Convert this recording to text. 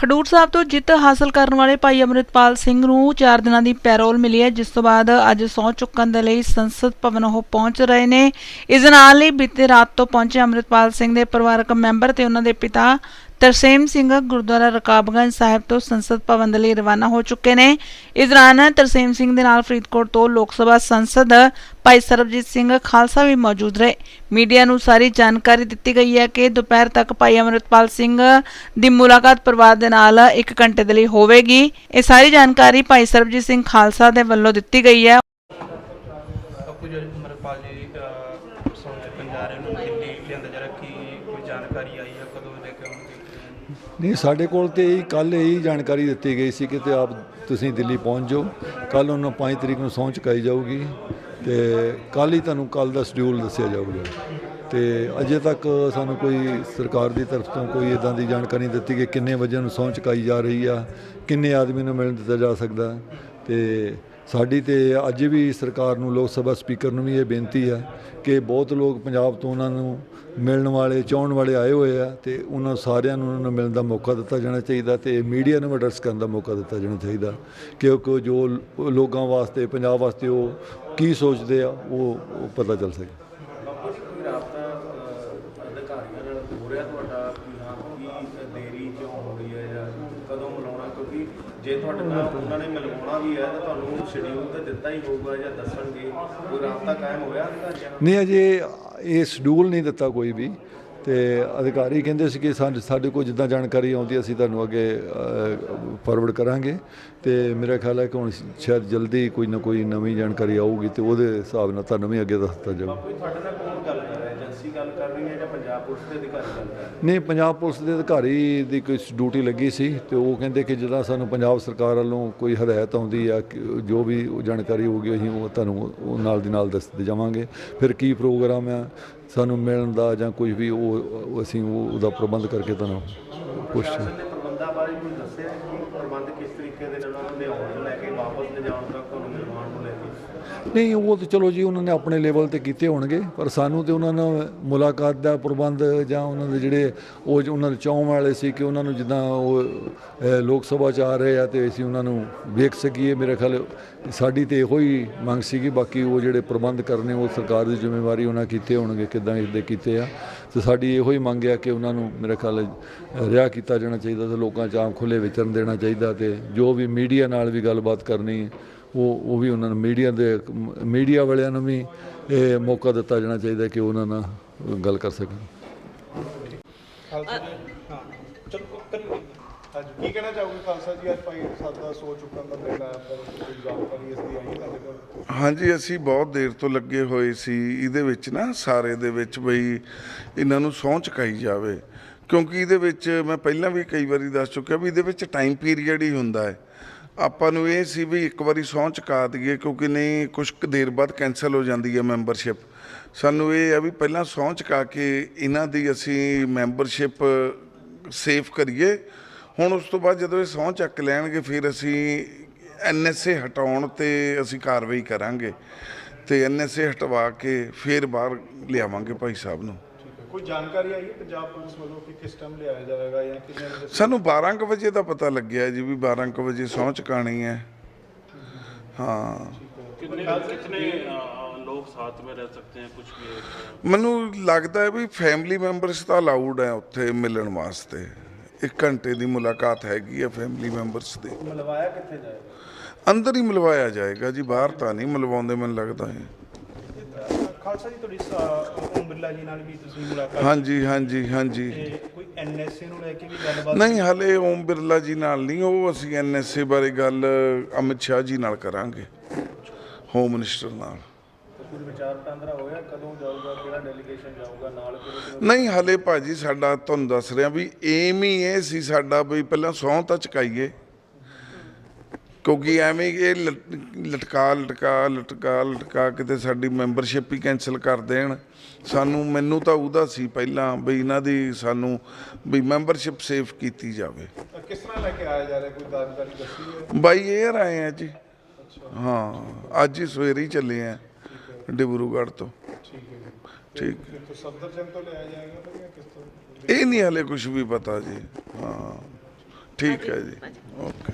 ਖਡੂਰ ਸਾਹਿਬ ਤੋਂ ਜਿੱਤ ਹਾਸਲ ਕਰਨ ਵਾਲੇ ਭਾਈ ਅਮਰਿਤਪਾਲ ਸਿੰਘ ਨੂੰ 4 ਦਿਨਾਂ ਦੀ ਪੈਰੋਲ ਮਿਲੀ ਹੈ, ਜਿਸ ਤੋਂ ਬਾਅਦ ਅੱਜ ਸਹੁੰ ਚੁੱਕਣ ਦੇ ਲਈ ਸੰਸਦ ਭਵਨ ਉਹ ਪਹੁੰਚ ਰਹੇ ਨੇ। ਇਸ ਦੇ ਨਾਲ ਹੀ ਬੀਤੇ ਰਾਤ ਤੋਂ ਪਹੁੰਚੇ ਅਮਰਿਤਪਾਲ ਸਿੰਘ ਦੇ ਪਰਿਵਾਰਕ ਮੈਂਬਰ ਤੇ ਉਹਨਾਂ ਦੇ ਪਿਤਾ ਤਰਸੇਮ ਸਿੰਘ ਗੁਰਦੁਆਰਾ ਰਕਾਬਗੰਜ ਸਾਹਿਬ ਤੋਂ ਸੰਸਦ ਭਵਨ ਦੇ ਲਈ ਰਵਾਨਾ ਹੋ ਚੁੱਕੇ ਨੇ। ਇਸ ਦੌਰਾਨ ਤਰਸੇਮ ਸਿੰਘ ਦੇ ਨਾਲ ਫਰੀਦਕੋਟ ਤੋਂ ਲੋਕ ਸਭਾ ਸੰਸਦ ਭਾਈ ਸਰਬਜੀਤ ਸਿੰਘ ਖਾਲਸਾ ਵੀ ਮੌਜੂਦ ਰਹੇ। ਮੀਡੀਆ ਨੂੰ ਸਾਰੀ ਜਾਣਕਾਰੀ ਦਿੱਤੀ ਗਈ ਹੈ ਕਿ ਦੁਪਹਿਰ ਤੱਕ ਭਾਈ ਅਮਰਿਤਪਾਲ ਸਿੰਘ ਦੀ ਮੁਲਾਕਾਤ ਪਰਿਵਾਰ ਦੇ ਨਾਲ 1 ਘੰਟੇ ਦੇ ਲਈ ਹੋਵੇਗੀ। ਇਹ ਸਾਰੀ ਜਾਣਕਾਰੀ ਭਾਈ ਸਰਬਜੀਤ ਸਿੰਘ ਖਾਲਸਾ ਦੇ ਵੱਲੋਂ ਦਿੱਤੀ ਗਈ ਹੈ। ਜੀ ਅਮਰਪਾਲ ਜੀ ਸੁਣ ਜਾ ਰਹੇ ਨੂੰ ਦਿੱਲੀ ਲਿਆਂਦਾ ਜਰਾ ਕੀ ਕੋਈ ਜਾਣਕਾਰੀ ਆਈ ਹੈ ਕਦੋਂ ਲੈ ਕੇ ਆਉਣਗੇ? ਨਹੀਂ, ਸਾਡੇ ਕੋਲ ਤੇ ਹੀ ਕੱਲ ਹੀ ਜਾਣਕਾਰੀ ਦਿੱਤੀ ਗਈ ਸੀ ਕਿ ਤੇ ਆਪ ਤੁਸੀਂ ਦਿੱਲੀ ਪਹੁੰਚ ਜਾਓ। ਕੱਲ ਉਹਨਾਂ 5 ਤਰੀਕ ਨੂੰ ਸਹੁੰ ਚੁਕਾਈ ਜਾਊਗੀ ਤੇ ਕੱਲ ਹੀ ਤੁਹਾਨੂੰ ਕੱਲ ਦਾ ਸ਼ਡਿਊਲ ਦੱਸਿਆ ਜਾਊਗਾ। ਤੇ ਅਜੇ ਤੱਕ ਸਾਨੂੰ ਕੋਈ ਸਰਕਾਰ ਦੀ ਤਰਫ ਤੋਂ ਕੋਈ ਇਦਾਂ ਦੀ ਜਾਣਕਾਰੀ ਨਹੀਂ ਦਿੱਤੀ ਕਿ ਕਿੰਨੇ ਵਜੇ ਨੂੰ ਸਹੁੰ ਚੁਕਾਈ ਜਾ ਰਹੀ ਆ, ਕਿੰਨੇ ਆਦਮੀ ਨੂੰ ਮਿਲਣ ਦਿੱਤਾ ਜਾ ਸਕਦਾ। ਤੇ ਸਾਡੀ ਤੇ ਅੱਜ ਵੀ ਸਰਕਾਰ ਨੂੰ, ਲੋਕ ਸਭਾ ਸਪੀਕਰ ਨੂੰ ਵੀ ਇਹ ਬੇਨਤੀ ਹੈ ਕਿ ਬਹੁਤ ਲੋਕ ਪੰਜਾਬ ਤੋਂ ਉਹਨਾਂ ਨੂੰ ਮਿਲਣ ਵਾਲੇ, ਚਾਹਣ ਵਾਲੇ ਆਏ ਹੋਏ ਆ ਤੇ ਉਹਨਾਂ ਸਾਰਿਆਂ ਨੂੰ ਉਹਨਾਂ ਨੂੰ ਮਿਲਣ ਦਾ ਮੌਕਾ ਦਿੱਤਾ ਜਾਣਾ ਚਾਹੀਦਾ ਤੇ ਮੀਡੀਆ ਨੂੰ ਐਡਰੈਸ ਕਰਨ ਦਾ ਮੌਕਾ ਦਿੱਤਾ ਜਾਣਾ ਚਾਹੀਦਾ ਕਿਉਂਕਿ ਜੋ ਲੋਕਾਂ ਵਾਸਤੇ, ਪੰਜਾਬ ਵਾਸਤੇ ਉਹ ਕੀ ਸੋਚਦੇ ਆ, ਉਹ ਪਤਾ ਚੱਲ ਸਕੇ। ਬਾਪੂ ਜੀ, ਕੋਈ ਰਾਬਤਾ ਅਧਿਕਾਰੀਆਂ ਨਾਲ ਹੋ ਰਿਹਾ ਤੁਹਾਡਾ ਕਿ ਹਾਂ ਕੀ ਦੇਰੀ ਕਿਉਂ ਹੋ ਰਹੀ ਹੈ ਜਾਂ ਕਦੋਂ ਮਿਲਾਉਣਾ ਕਿਉਂਕਿ ਜੇ ਤੁਹਾਡੇ ਨਾਲ ਉਹਨਾਂ ਨੇ ਮਿਲਵਾਉਣਾ ਵੀ ਹੈ ਤਾਂ ਤੁਹਾਨੂੰ ਸ਼ਡਿਊਲ ਤਾਂ ਦਿੱਤਾ ਹੀ ਹੋਊਗਾ ਜਾਂ ਦੱਸਣਗੇ। ਕੋਈ ਰਾਬਤਾ ਕਾਇਮ ਹੋਇਆ ਅਧਿਕਾਰੀਆਂ ਨਾਲ ਨਹੀਂ ਅਜੇ ਇਹ ਸ਼ਡਿਊਲ ਨਹੀਂ ਦਿੱਤਾ ਕੋਈ ਵੀ ਤੇ ਅਧਿਕਾਰੀ ਕਹਿੰਦੇ ਸੀ ਕਿ ਸਾਡੇ ਕੋਲ ਜਿੱਦਾਂ ਜਾਣਕਾਰੀ ਆਉਂਦੀ ਅਸੀਂ ਤੁਹਾਨੂੰ ਅੱਗੇ ਫਾਰਵਰਡ ਕਰਾਂਗੇ ਤੇ ਮੇਰਾ ਖਿਆਲ ਹੈ ਕਿ ਹੁਣ ਸ਼ਾਇਦ ਜਲਦੀ ਕੋਈ ਨਾ ਕੋਈ ਨਵੀਂ ਜਾਣਕਾਰੀ ਆਊਗੀ ਤੇ ਉਹਦੇ ਹਿਸਾਬ ਨਾਲ ਤੁਹਾਨੂੰ ਵੀ ਅੱਗੇ ਦੱਸ ਦਿੱਤਾ ਜਾਊਗਾ ਕੋਈ ਤੁਹਾਡੇ ਨਾਲ ਕੌਣ ਗੱਲ ਕਰ ਰਿਹਾ? ਏਜੰਸੀ ਗੱਲ ਕਰ ਰਹੀ ਹੈ ਜਾਂ ਪੰਜਾਬ ਪੁਲਿਸ ਦੇ ਅਧਿਕਾਰੀ ਗੱਲ ਕਰ ਰਹੇ ਨਹੀਂ ਪੰਜਾਬ ਪੁਲਿਸ ਦੇ ਅਧਿਕਾਰੀ ਦੀ ਕੋਈ ਡਿਊਟੀ ਲੱਗੀ ਸੀ ਤੇ ਉਹ ਕਹਿੰਦੇ ਕਿ ਜਦੋਂ ਸਾਨੂੰ ਪੰਜਾਬ ਸਰਕਾਰ ਵੱਲੋਂ ਕੋਈ ਹਦਾਇਤ ਆਉਂਦੀ ਆ ਜੋ ਵੀ ਜਾਣਕਾਰੀ ਹੋਊਗੀ ਅਸੀਂ ਉਹ ਤੁਹਾਨੂੰ ਉਹ ਨਾਲ ਦੀ ਨਾਲ ਦੱਸਦੇ ਜਾਵਾਂਗੇ। ਫਿਰ ਕੀ ਪ੍ਰੋਗਰਾਮ ਆ? ਸਾਨੂੰ ਮਿਲਣ ਦਾ ਜਾਂ ਕੁਝ ਵੀ ਉਹ ਅਸੀਂ ਉਹ ਉਹਦਾ ਪ੍ਰਬੰਧ ਕਰਕੇ ਤੁਹਾਨੂੰ ਨੇ ਪ੍ਰਬੰਧਾਂ ਬਾਰੇ ਕੋਈ ਦੱਸਿਆ ਕਿ ਪ੍ਰਬੰਧ ਕਿਸ ਤਰੀਕੇ ਦੇ ਨਾਲ ਉਹਨਾਂ ਆਉਣ ਲੈ ਕੇ ਵਾਪਸ ਲਿਜਾਣ ਤੱਕ ਤੁਹਾਨੂੰ ਮਿਲਵਾਉਣ ਨੂੰ ਲੈ ਕੇ ਨਹੀਂ, ਉਹ ਤਾਂ ਚਲੋ ਜੀ, ਉਹਨਾਂ ਨੇ ਆਪਣੇ ਲੈਵਲ ਤੇ ਕੀਤੇ ਹੋਣਗੇ, ਪਰ ਸਾਨੂੰ ਤੇ ਉਹਨਾਂ ਨਾਲ ਮੁਲਾਕਾਤ ਦਾ ਪ੍ਰਬੰਧ ਜਾਂ ਉਹਨਾਂ ਦੇ ਜਿਹੜੇ ਉਹ ਉਹਨਾਂ ਦੇ ਚਾਹਣ ਵਾਲੇ ਸੀ ਕਿ ਉਹਨਾਂ ਨੂੰ ਜਿੱਦਾਂ ਉਹ ਲੋਕ ਸਭਾ ਚ ਆ ਰਹੇ ਆ ਤੇ ਅਸੀਂ ਉਹਨਾਂ ਨੂੰ ਵੇਖ ਸਕੀਏ। ਮੇਰੇ ਖਿਆਲ ਸਾਡੀ ਤੇ ਇਹੋ ਹੀ ਮੰਗ ਸੀਗੀ, ਬਾਕੀ ਉਹ ਜਿਹੜੇ ਪ੍ਰਬੰਧ ਕਰਨੇ, ਉਹ ਸਰਕਾਰ ਦੀ ਜ਼ਿੰਮੇਵਾਰੀ ਉਹਨਾਂ ਕੀਤੇ ਹੋਣਗੇ, ਕਿਦਾਂ ਇਸਦੇ ਕੀਤੇ ਆ। ਤੇ ਸਾਡੀ ਇਹੋ ਹੀ ਮੰਗ ਆ ਕਿ ਉਹਨਾਂ ਨੂੰ ਮੇਰੇ ਖਿਆਲ ਰਿਹਾ ਕੀਤਾ ਜਾਣਾ ਚਾਹੀਦਾ ਤੇ ਲੋਕਾਂ ਚ ਆਮ ਖੁੱਲੇ ਵਿਚਰਨ ਦੇਣਾ ਚਾਹੀਦਾ ਤੇ ਜੋ ਵੀ ਮੀਡੀਆ ਨਾਲ ਵੀ ਗੱਲਬਾਤ ਕਰਨੀ ਉਹ ਉਹ ਵੀ ਉਹਨਾਂ ਨੂੰ ਮੀਡੀਆ ਦੇ ਮੀਡੀਆ ਵਾਲਿਆਂ ਨੂੰ ਵੀ ਇਹ ਮੌਕਾ ਦਿੱਤਾ ਜਾਣਾ ਚਾਹੀਦਾ ਕਿ ਉਹਨਾਂ ਨਾਲ ਗੱਲ ਕਰ ਸਕਣ। ਹਾਂਜੀ ਕੀ ਕਹਿਣਾ ਚਾਹੋਗੇ ਖਾਲਸਾ ਜੀ? ਅੱਜ ਭਾਈ ਸਾਹਿਬ ਦਾ ਸੋ ਚੁੱਕਣ ਦਾ ਦਿਨ ਹੈ ਪਰ ਕੋਈ ਜਾਣਕਾਰੀ ਇਸ ਦੀ ਆਈ ਹੈ ਤੁਹਾਡੇ ਕੋਲ? ਹਾਂਜੀ ਅਸੀਂ ਬਹੁਤ ਦੇਰ ਤੋਂ ਲੱਗੇ ਹੋਏ ਸੀ ਇਹਦੇ ਵਿੱਚ ਨਾ ਸਾਰੇ ਦੇ ਵਿੱਚ ਬਈ ਇਹਨਾਂ ਨੂੰ ਸਹੁੰ ਚੁਕਾਈ ਜਾਵੇ। ਕਿਉਂਕਿ ਇਹਦੇ ਵਿੱਚ ਮੈਂ ਪਹਿਲਾਂ ਵੀ ਕਈ ਵਾਰੀ ਦੱਸ ਚੁੱਕਿਆ ਵੀ ਇਹਦੇ ਵਿੱਚ ਟਾਈਮ ਪੀਰੀਅਡ ਹੀ ਹੁੰਦਾ ਹੈ। ਆਪਾਂ ਨੂੰ ਇਹ ਸੀ ਵੀ ਇੱਕ ਵਾਰੀ ਸਹੁੰ ਚੁਕਾ ਦਈਏ, ਕਿਉਂਕਿ ਨਹੀਂ ਕੁਝ ਕੁ ਦੇਰ ਬਾਅਦ ਕੈਨਸਲ ਹੋ ਜਾਂਦੀ ਹੈ ਮੈਂਬਰਸ਼ਿਪ ਸਾਨੂੰ ਇਹ ਆ ਵੀ ਪਹਿਲਾਂ ਸਹੁੰ ਚੁਕਾ ਕੇ ਇਹਨਾਂ ਦੀ ਅਸੀਂ ਮੈਂਬਰਸ਼ਿਪ ਸੇਫ ਕਰੀਏ। ਹੁਣ ਉਸ ਤੋਂ ਬਾਅਦ ਜਦੋਂ ਇਹ ਸਹੁੰ ਚੱਕ ਲੈਣਗੇ, ਫਿਰ ਅਸੀਂ ਐਨਐਸਏ ਹਟਾਉਣ ਤੇ ਅਸੀਂ ਕਾਰਵਾਈ ਕਰਾਂਗੇ। ਤੇ ਐਨਐਸਏ ਹਟਵਾ ਕੇ ਫਿਰ ਬਾਹਰ ਲਿਆਵਾਂਗੇ ਭਾਈ ਸਾਹਿਬ ਨੂੰ। ਕੋਈ ਜਾਣਕਾਰੀ ਆਈ ਹੈ ਪੰਜਾਬ ਪੁਲਿਸ ਵੱਲੋਂ ਕਿ ਕਿਸ ਟਾਈਮ ਲਿਆਇਆ ਜਾਏਗਾ ਜਾਂ ਕਿੰਨੇ ਵਜੇ ਸਾਨੂੰ 12 ਕੁ ਵਜੇ ਦਾ ਪਤਾ ਲੱਗਿਆ ਜੀ ਵੀ 12 ਕੁ ਵਜੇ ਸਹੁੰ ਚੁਕਾਣੀ ਹੈ ਹਾਂ कितने कितने अ, लोग साथ में रह सकते हैं कुछ भी एक, ਮੈਨੂੰ ਲੱਗਦਾ ਹੈ ਵੀ ਫੈਮਿਲੀ ਮੈਂਬਰਸ ਤਾਂ ਅਲਾਉਡ ਹੈ ਉੱਥੇ ਮਿਲਣ ਵਾਸਤੇ ਇੱਕ ਘੰਟੇ ਦੀ ਮੁਲਾਕਾਤ ਹੈਗੀ ਹੈ ਫੈਮਿਲੀ ਮੈਂਬਰਸ ਦੀ ਮਿਲਵਾਇਆ ਕਿੱਥੇ ਜਾਏਗਾ ਅੰਦਰ ਹੀ ਮਿਲਵਾਇਆ ਜਾਏਗਾ ਜੀ ਬਾਹਰ ਤਾਂ ਨਹੀਂ ਮਿਲਵਾਉਂਦੇ ਮੈਨੂੰ ਲੱਗਦਾ ਹੈ ਖਾਲਸਾ ਜੀ ਤੁਹਾਡੀ ਸ- ਓਮ ਬਿਰਲਾ ਜੀ ਨਾਲ ਵੀ ਤੁਸੀਂ ਮੁਲਾਕਾਤ ਹਾਂਜੀ ਹਾਂਜੀ ਹਾਂਜੀ। ਤੇ ਕੋਈ ਐਨਐਸਏ ਨੂੰ ਲੈ ਕੇ ਵੀ ਗੱਲਬਾਤ ਨਹੀਂ ਹਲੇ ਓਮ ਬਿਰਲਾ ਜੀ ਨਾਲ ਨਹੀਂ ਉਹ ਅਸੀਂ ਐਨਐਸਏ ਬਾਰੇ ਗੱਲ ਅਮਿਤ ਸ਼ਾਹ ਜੀ ਨਾਲ ਕਰਾਂਗੇ ਹੋਮ ਮਿਨਿਸਟਰ ਨਾਲ। ਕੋਈ ਵਿਚਾਰ ਵਟਾਂਦਰਾ ਹੋਇਆ? ਕਦੋਂ ਜਾਊਗਾ ਕਿਹੜਾ ਡੈਲੀਗੇਸ਼ਨ ਜਾਊਗਾ ਨਾਲ ਕਿਹੜੇ ਕਿਹੜੇ ਨਹੀਂ ਹਲੇ ਭਾਜੀ ਸਾਡਾ ਤੁਹਾਨੂੰ ਦੱਸ ਰਿਹਾ ਵੀ ਏਮ ਹੀ ਇਹ ਸੀ ਸਾਡਾ ਵੀ ਪਹਿਲਾਂ ਸਹੁੰ ਤਾਂ ਚੁਕਾਈਏ। ਕਿਉਂਕਿ ਐਵੇਂ ਇਹ ਲਟ- ਲਟਕਾ ਲਟਕਾ ਲਟਕਾ ਲਟਕਾ ਕਿਤੇ ਸਾਡੀ ਮੈਂਬਰਸ਼ਿਪ ਹੀ ਕੈਨਸਲ ਕਰ ਦੇਣ। ਸਾਨੂੰ ਮੈਨੂੰ ਤਾਂ ਉਹਦਾ ਸੀ ਪਹਿਲਾਂ ਵੀ ਇਹਨਾਂ ਦੀ ਸਾਨੂੰ ਵੀ ਮੈਂਬਰਸ਼ਿਪ ਸੇਫ ਕੀਤੀ ਜਾਵੇ। ਕਿਸ ਤਰ੍ਹਾਂ ਲੈ ਕੇ ਆਇਆ ਜਾ ਰਿਹਾ? ਕੋਈ ਜਾਣਕਾਰੀ ਦੱਸੀ ਹੈ? ਬਾਈ 에ਅਰ ਆਏ ਆ ਜੀ। ਹਾਂ ਅੱਜ ਹੀ ਸਵੇਰੇ ਹੀ ਚੱਲੇ ਆ ਡਿਬਰੂਗੜ੍ਹ ਤੋਂ। ਠੀਕ ਹੈ ਜੀ। ਠੀਕ। ਕਿੱਥੋਂ ਸਫਦਰਜੰਗ ਤੋਂ ਲਿਆਇਆ ਜਾਏਗਾ ਜਾਂ ਕਿਸ ਤੋਂ? ਇਹ ਨਹੀਂ ਹਲੇ ਕੁਝ ਵੀ ਪਤਾ ਜੀ। ਹਾਂ। ਠੀਕ ਹੈ ਜੀ। ਓਕੇ।